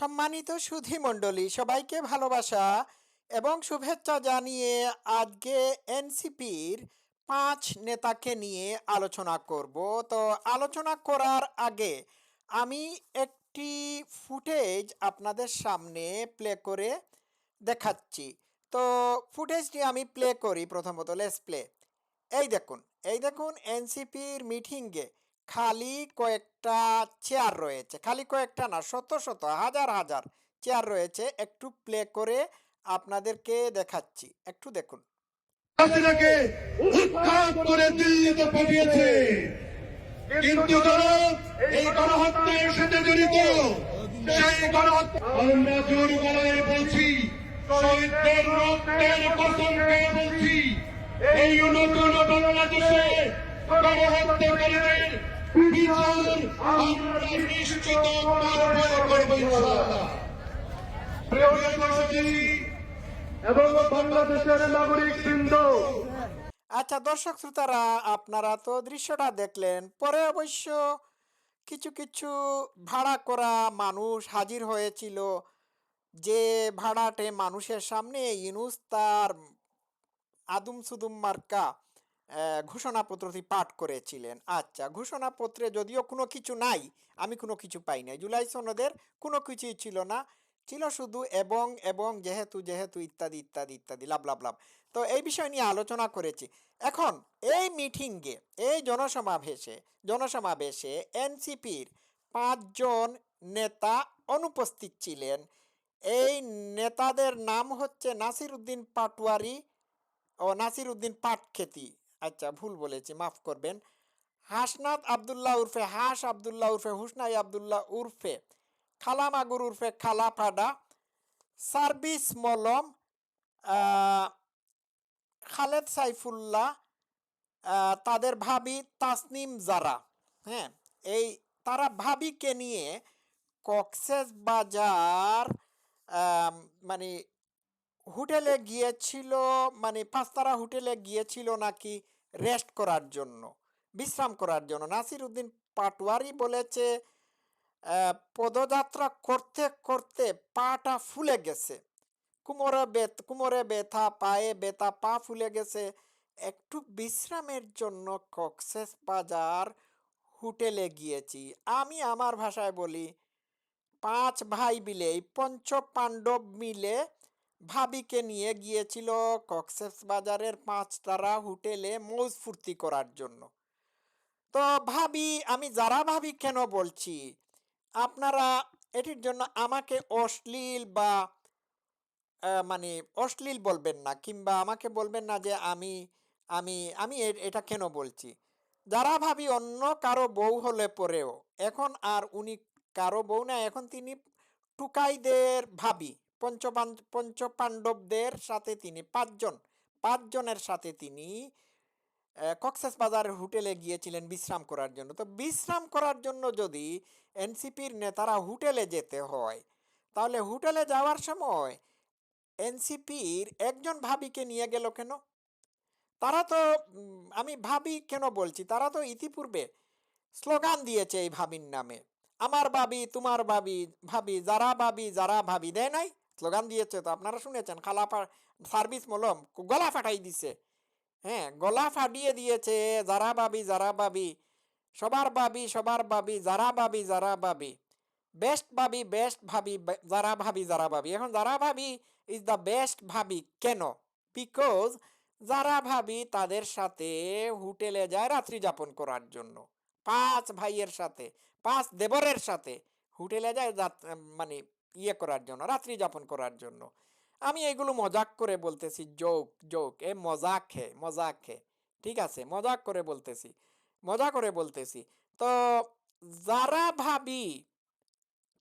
সম্মানিত সুধী মণ্ডলী, সবাইকে ভালোবাসা এবং শুভেচ্ছা জানিয়ে আজকে এনসিপির পাঁচ নেতাকে নিয়ে আলোচনা করব। তো আলোচনা করার আগে আমি একটি ফুটেজ আপনাদের সামনে প্লে করে দেখাচ্ছি। তো ফুটেজটি আমি প্লে করি প্রথমত লেস প্লে। এই দেখুন এই দেখুন এনসিপির মিটিংয়ে খালি কয়েকটা চেয়ার রয়েছে। খালি কয়েকটা না, শত শত, হাজার হাজার চেয়ার রয়েছে। একটু প্লে করে আপনাদেরকে দেখাচ্ছি। একটু দেখুন। কিন্তু এই গণহত্যার সাথে জড়িত। সেই গণহত্যা জোর গলায় বলছি, শহীদদের রক্তের কসম খেয়ে বলছি, এই নতুন বাংলাদেশে গণহত্যাকারীদের আচ্ছা দর্শক শ্রোতারা, আপনারা তো দৃশ্যটা দেখলেন। পরে অবশ্য কিছু কিছু ভাড়া করা মানুষ হাজির হয়েছিল। যে ভাড়াটে মানুষের সামনে ইনুস তার আদুম সুদুম মার্কা ঘোষণাপত্রটি পাঠ করেছিলেন। আচ্ছা ঘোষণাপত্রে যদিও কোনো কিছু নাই, আমি কোনো কিছু পাই নাই। জুলাই সনদের কোনো কিছুই ছিল না। ছিল শুধু এবং এবং, যেহেতু যেহেতু, ইত্যাদি ইত্যাদি ইত্যাদি, লাভ লাভ লাভ। তো এই বিষয় নিয়ে আলোচনা করেছি। এখন এই মিটিংয়ে, এই জনসমাবেশে জনসমাবেশে এনসিপির পাঁচজন নেতা অনুপস্থিত ছিলেন। এই নেতাদের নাম হচ্ছে নাসির উদ্দিন পাটোয়ারি ও নাসির উদ্দিন পাটখেতি আচ্ছা ভুল বলেছি, মাফ করবেন। হাসনাত আবদুল্লাহ উর্ফে হাস আবদুল্লাহ উর্ফে, হুসনাই আবদুল্লাহ উর্ফে, খালা মাগুর উর্ফে, খালা ফাডা সার্ভিস মলম খালেদ সাইফুল্লাহ তাদের ভাবি তাসনিম জারা হ্যাঁ এই তারা ভাবিকে নিয়ে কক্সেস বাজার মানে হোটেলে গিয়েছিল মানে পাঁচতারা হোটেলে গিয়েছিল নাকি রেস্ট করার জন্য, বিশ্রাম করার জন্য। নাসির উদ্দিন পাটোয়ারি বলেছে পদযাত্রা করতে করতে পাটা ফুলে গেছে। কুমোরে বেত কুমোরে ব্যথা, পায়ে ব্যথা, পা ফুলে গেছে। একটু বিশ্রামের জন্য কক্সেস বাজার হোটেলে গিয়েছি। আমি আমার ভাষায় বলি, পাঁচ ভাই মিলে এই পঞ্চ পাণ্ডব মিলে ভাবিকে নিয়ে গিয়েছিল কক্সেস বাজারের পাঁচ তারা হোটেলে মৌজ ফুর্তি করার জন্য। তো ভাবি, আমি যারা ভাবি কেন বলছি? আপনারা এটির জন্য আমাকে অশ্লীল বা মানে অশ্লীল বলবেন না, কিংবা আমাকে বলবেন না যে আমি আমি আমি এটা কেন বলছি? যারা ভাবি অন্য কারও বউ হলে পরেও, এখন আর উনি কারও বউ না, এখন তিনি টুকাইদের ভাবি। পঞ্চপান পঞ্চ পাণ্ডবদের সাথে তিনি পাঁচজন, পাঁচজনের সাথে তিনি কক্সেস বাজারের হোটেলে গিয়েছিলেন বিশ্রাম করার জন্য। তো বিশ্রাম করার জন্য যদি এনসিপির নেতারা হোটেলে যেতে হয়, তাহলে হোটেলে যাওয়ার সময় এনসিপির একজন ভাবিকে নিয়ে গেল কেন? তারা তো আমি ভাবি কেন বলছি? তারা তো ইতিপূর্বে স্লোগান দিয়েছে এই ভাবির নামে। আমার ভাবি, তোমার ভাবি ভাবি, যারা ভাবি যারা ভাবি, দেয় নাই? স্লোগান দিয়েছে, তো আপনারা শুনেছেন? খালা সার্ভিস মলম গলা ফাটাই দিছে। হ্যাঁ গলা ফাটিয়ে দিয়েছে, যারা ভাবি যারা ভাবি সবার ভাবি সবার ভাবি যারা ভাবি যারা ভাবি বেস্ট ভাবি বেস্ট ভাবি যারা ভাবি যারা ভাবি। এখন যারা ভাবি ইজ দ্য বেস্ট ভাবি। কেন? বিকজ যারা ভাবি তাদের সাথে হোটেলে যায় রাত্রি যাপন করার জন্য। পাঁচ ভাইয়ের সাথে, পাঁচ দেবরের সাথে হোটেলে যায় মানে ইয়ে করার জন্য, রাত্রি যাপন করার জন্য। আমি এগুলো মজাক করে বলতেছি, জোক জোক, এ মজাক হে মজাক হে। ঠিক আছে, মজাক করে বলতেছি মজা করে বলতেছি। তো যারা ভাবি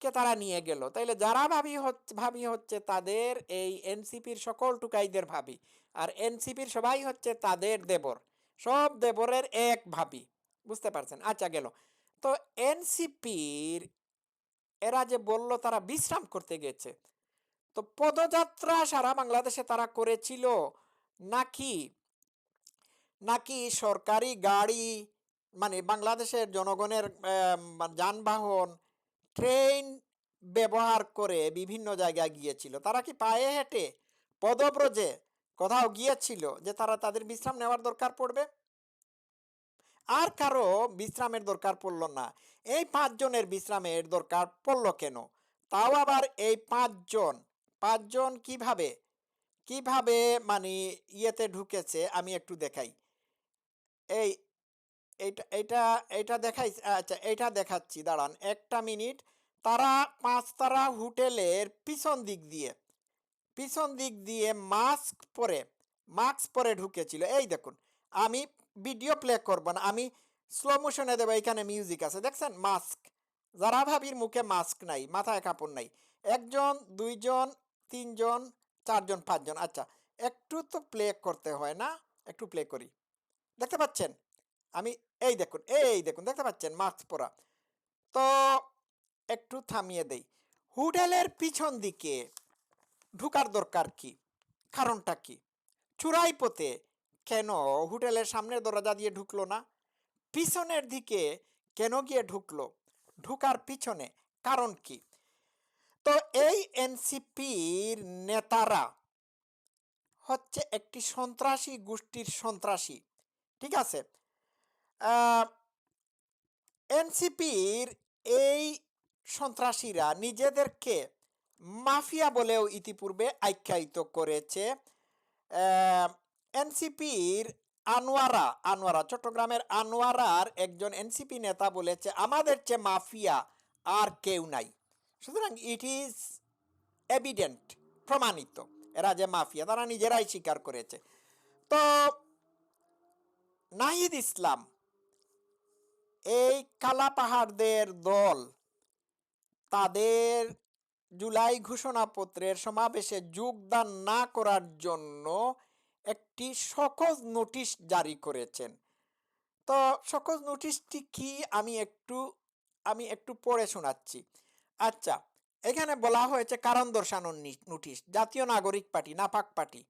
কে তারা নিয়ে গেল, তাইলে যারা ভাবি হচ্ছে ভাবি হচ্ছে তাদের এই এনসিপির সকল টুকাইদের ভাবি, আর এনসিপির সবাই হচ্ছে তাদের দেবর, সব দেবরের এক ভাবি। বুঝতে পারছেন? আচ্ছা গেল। তো এনসিপির এরা যে বলল তারা বিশ্রাম করতে গেছে। তো পদযাত্রা সারা বাংলাদেশে তারা করেছিল। নাকি নাকি সরকারি গাড়ি মানে বাংলাদেশের জনগণের যানবাহন, ট্রেন ব্যবহার করে বিভিন্ন জায়গায় গিয়েছিল। তারা কি পায়ে হেঁটে পদব্রজে কোথাও গিয়েছিল যে তারা তাদের বিশ্রাম নেওয়ার দরকার পড়বে? আর কারও বিশ্রামের দরকার পড়ল না। এই পাঁচজনের বিশ্রামের দরকার পড়ল কেন? তাও আবার এই পাঁচজন। পাঁচজন কীভাবে? কীভাবে মানে ইয়েতে ঢুকেছে আমি একটু দেখাই। এই, এইটা এইটা এইটা দেখাই আচ্ছা এইটা দেখাচ্ছি, দাঁড়ান, একটা মিনিট। তারা পাঁচতারা হোটেলের পিছন দিক দিয়ে, পিছন দিক দিয়ে মাস্ক পরে মাস্ক পরে ঢুকেছিল। এই দেখুন, আমি ভিডিও প্লে করব না। আমি স্লো মোশনে দেবো, এখানে মিউজিক আছে। দেখছেন? মাস্ক যারা ভাবির মুখে মাস্ক নাই, মাথায় কাপড় নাই। একজন, দুইজন, তিনজন, চারজন, পাঁচজন। আচ্ছা একটু তো প্লে করতে হয় না? একটু প্লে করি। দেখতে পাচ্ছেন? আমি এই দেখুন এই দেখুন, দেখতে পাচ্ছেন? মাস্ক পরা। তো একটু থামিয়ে দেই। হোটেলের পিছন দিকে ঢুকার দরকার কি? কারণটা কি? চূড়াই পথে কেন হোটেলের সামনের দরজা দিয়ে ঢুকলো না? পিছনের দিকে কেন গিয়ে ঢুকলো? ঢুকার পিছনে কারণ কি? তো এই এনসিপির নেতারা হচ্ছে একটি সন্ত্রাসী গোষ্ঠীর সন্ত্রাসী, ঠিক আছে? এনসিপির এই সন্ত্রাসীরা নিজেদেরকে মাফিয়া বলেও ইতিপূর্বে আখ্যায়িত করেছে। এনসিপির আনোয়ারা আনোয়ারা, চট্টগ্রামের আনোয়ারার একজন এনসিপি নেতা বলেছে, আমাদের চেয়ে মাফিয়া আর কেউ নাই। সুতরাং ইট ইজ এভিডেন্ট প্রমাণিত, এরা যে মাফিয়া, তারা নিজেরাই স্বীকার করেছে। তো নাহিদ ইসলাম, এই কালা পাহাড়দের দল, তাদের জুলাই ঘোষণাপত্রের সমাবেশে যোগদান না করার জন্য একটি সকজ নোটিশ জারি করেছেন। তো সকজ নোটিশটি কি আমি একটু আমি একটু পড়ে শোনাচ্ছি। আচ্ছা এখানে বলা হয়েছে কারণ দর্শানোর নোটিশ, জাতীয় নাগরিক পার্টি, নাপাক পার্টি।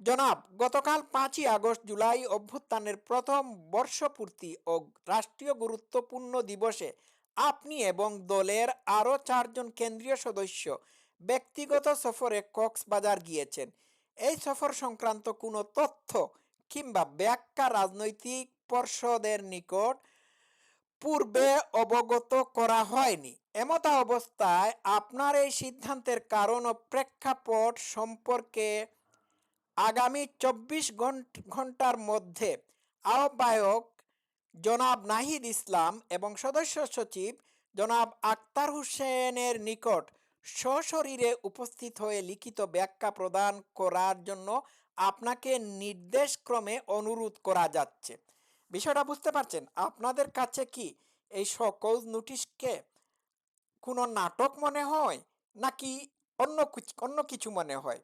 জনাব, গতকাল পাঁচই আগস্ট জুলাই অভ্যুত্থানের প্রথম বর্ষপূর্তি ও রাষ্ট্রীয় গুরুত্বপূর্ণ দিবসে আপনি এবং দলের আরও চারজন কেন্দ্রীয় সদস্য ব্যক্তিগত সফরে কক্সবাজার গিয়েছেন। এই সফর সংক্রান্ত কোনো তথ্য কিংবা ব্যাখ্যা রাজনৈতিক পর্ষদের নিকট পূর্বে অবগত করা হয়নি। এমতা অবস্থায় আপনার এই সিদ্ধান্তের কারণ ও প্রেক্ষাপট সম্পর্কে আগামী চব্বিশ ঘণ্টার মধ্যে আহ্বায়ক জনাব নাহিদ ইসলাম এবং সদস্য সচিব জনাব আক্তার হোসেনের নিকট সশরীরে উপস্থিত হয়ে লিখিত ব্যাখ্যা প্রদান করার জন্য আপনাকে নির্দেশক্রমে অনুরোধ করা যাচ্ছে। বিষয়টা বুঝতে পারছেন? আপনাদের কাছে কি এই সকল নোটিশকে কোনো নাটক মনে হয় নাকি অন্য অন্য কিছু মনে হয়?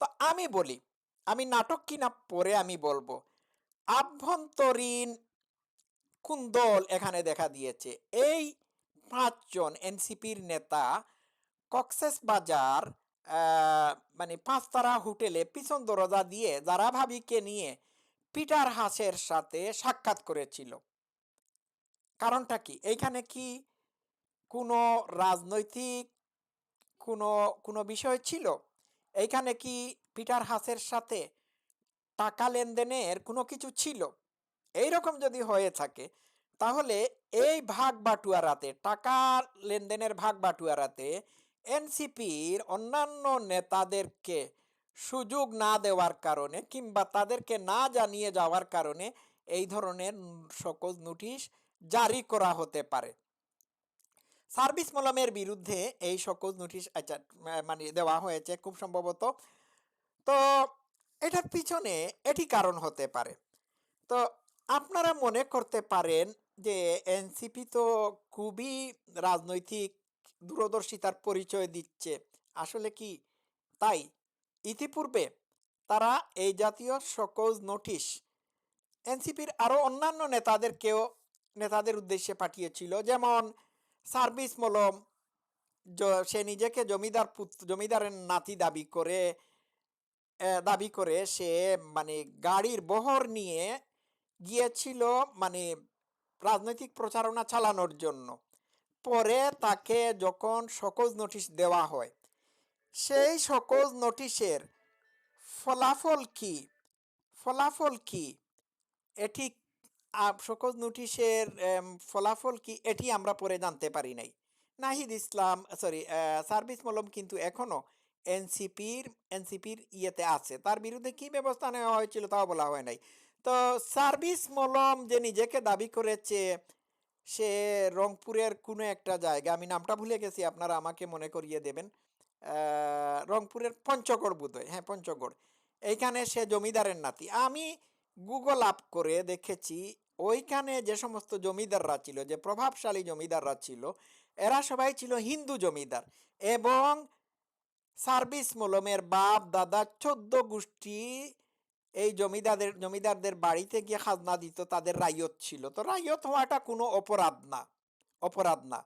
তো আমি বলি, আমি নাটক কিনা পরে আমি বলব। আভ্যন্তরীণ কোন দল এখানে দেখা দিয়েছে? এই পাঁচজন এনসিপির নেতা কক্সেস বাজার মানে পাঁচতারা হোটেলে পিছন দরজা দিয়ে যারা ভাবিকে নিয়ে পিটার হাসের সাথে সাক্ষাৎ করেছিল। কারণটা কি? এইখানে কি কোনো রাজনৈতিক কোনো কোনো বিষয় ছিল? এইখানে কি পিটার হাসের সাথে টাকা লেনদেনের কোনো কিছু ছিল? এইরকম যদি হয়ে থাকে, তাহলে এই ভাগ বাটুয়ারাতে, টাকা লেনদেনের ভাগ বাটুয়ারাতে এনসিপির অন্যান্য নেতাদেরকে সুযোগ না দেওয়ার কারণে কিংবা তাদেরকে না জানিয়ে যাওয়ার কারণে এই ধরনের সকল নোটিশ জারি করা হতে পারে। সার্ভিস মলমের বিরুদ্ধে এই সকল নোটিশ আচ্ছা মানে দেওয়া হয়েছে খুব সম্ভবত। তো এটার পিছনে এটি কারণ হতে পারে। তো আপনারা মনে করতে পারেন যে এনসিপি তো খুবই রাজনৈতিক দূরদর্শিতার পরিচয় দিচ্ছে। আসলে কি? তাই ইতিপূর্বে তারা এই জাতীয় সকল নোটিশ এনসিপির আরও অন্যান্য নেতাদেরকেও, নেতাদের উদ্দেশ্যে পাঠিয়েছিল। যেমন সার্ভিস মলম সে নিজেকে জমিদার পুত্র জমিদারের নাতি দাবি করে দাবি করে সে মানে গাড়ির বহর নিয়ে গিয়েছিল মানে রাজনৈতিক প্রচারণা চালানোর জন্য। পরে তাকে যখন সকজ নোটিশ দেওয়া হয়, সেই সকজ নোটিশের ফলাফল কি? ফলাফল কি? এটি সকজ নোটিশের ফলাফল কি? এটি আমরা পরে জানতে পারি নাই। নাহিদ ইসলাম সরি সার্ভিস মলম কিন্তু এখনও এনসিপির এনসিপির ইয়েতে আছে। তার বিরুদ্ধে কি ব্যবস্থা নেওয়া হয়েছিল তাও বলা হয় নাই। তো সার্ভিস মলম যে নিজেকে দাবি করেছে সে রংপুরের কোনো একটা জায়গা, আমি নামটা ভুলে গেছি, আপনারা আমাকে মনে করিয়ে দেবেন। রংপুরের পঞ্চগড় বোধহয় হ্যাঁ পঞ্চগড়। এইখানে সে জমিদারের নাতি। আমি গুগল আপ করে দেখেছি, ওইখানে যে সমস্ত জমিদাররা ছিল, যে প্রভাবশালী জমিদাররা ছিল, এরা সবাই ছিল হিন্দু জমিদার এবং সার্ভিস মলমের বাপ দাদা চোদ্দ গোষ্ঠী এই জমিদারদের জমিদারদের বাড়িতে গিয়ে খাজনা দিত, তাদের রায়ত ছিল। তো রায়ত হওয়াটা কোনো অপরাধ না অপরাধ না।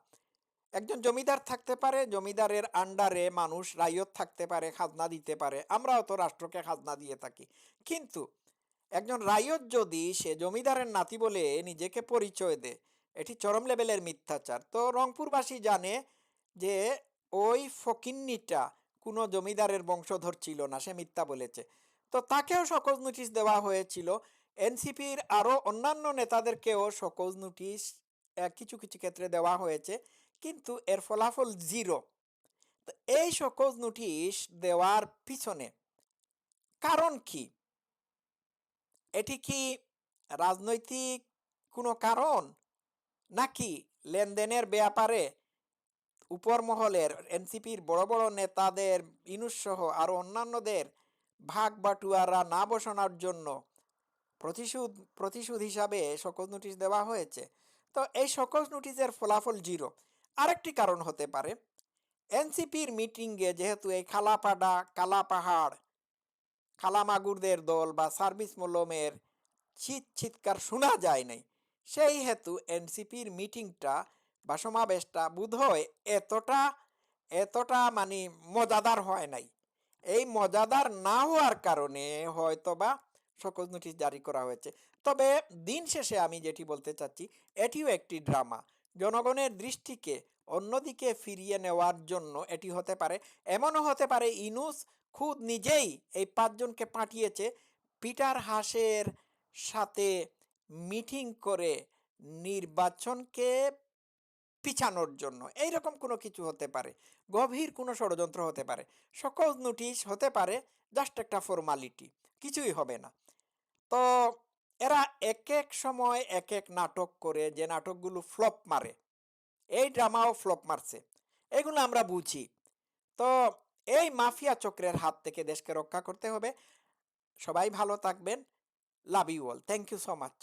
একজন জমিদার থাকতে পারে, জমিদারের আন্ডারে মানুষ রায়ত থাকতে পারে, খাজনা দিতে পারে, আমরাও তো রাষ্ট্রকে খাজনা দিয়ে থাকি। কিন্তু একজন রায়ত যদি সে জমিদারের নাতি বলে নিজেকে পরিচয় দেয়, এটি চরম লেভেলের মিথ্যাচার। তো রংপুরবাসী জানে যে ওই ফকিন্নিটা কোনো জমিদারের বংশধর ছিল না, সে মিথ্যা বলেছে। তো তাকেও সকজ নোটিশ দেওয়া হয়েছিল। এনসিপির আরও অন্যান্য নেতাদেরকেও সকজ নোটিশ কিছু কিছু ক্ষেত্রে দেওয়া হয়েছে, কিন্তু এর ফলাফল জিরো তো এই সকজ নোটিশ দেওয়ার পিছনে কারণ কি? এটি কি রাজনৈতিক কোনো কারণ? নাকি লেনদেনের ব্যাপারে উপর মহলের এনসিপির বড় বড় নেতাদের ইনুস সহ আরও অন্যান্যদের ভাগ বাটুয়ারা না বসানোর জন্য প্রতিশোধ প্রতিশোধ হিসাবে সকজ নোটিশ দেওয়া হয়েছে। তো এই সকজ নোটিশের ফলাফল জিরো আরেকটি কারণ হতে পারে, এনসিপির মিটিংয়ে যেহেতু এই খালাপাডা, কালাপাহাড়, খালামাগুরদের দল বা সার্ভিস মলমের চিৎ চিৎকার শোনা যায় নাই, সেই হেতু এনসিপির মিটিংটা বা সমাবেশটা বোধহয় এতটা এতটা মানে মজাদার হয় নাই। এই মজাদার না হওয়ার কারণে হয়তোবা সকল নোটিশ জারি করা হয়েছে। তবে দিন শেষে আমি যেটি বলতে চাচ্ছি, এটিও একটি ড্রামা। জনগণের দৃষ্টিকে অন্যদিকে ফিরিয়ে নেওয়ার জন্য এটি হতে পারে। এমনও হতে পারে ইনুস খুদ নিজেই এই পাঁচজনকে পাঠিয়েছে পিটার হাসের সাথে মিটিং করে নির্বাচনকে পিছানোর জন্য। এইরকম কোনো কিছু হতে পারে। গভীর কোনো ষড়যন্ত্র হতে পারে। সকল নোটিশ হতে পারে জাস্ট একটা ফর্মালিটি কিছুই হবে না। তো এরা এক এক সময় এক এক নাটক করে, যে নাটকগুলো ফ্লপ মারে। এই ড্রামাও ফ্লপ মারছে। এগুলো আমরা বুঝি। তো এই মাফিয়া চক্রের হাত থেকে দেশকে রক্ষা করতে হবে। সবাই ভালো থাকবেন। Love you all thank you so much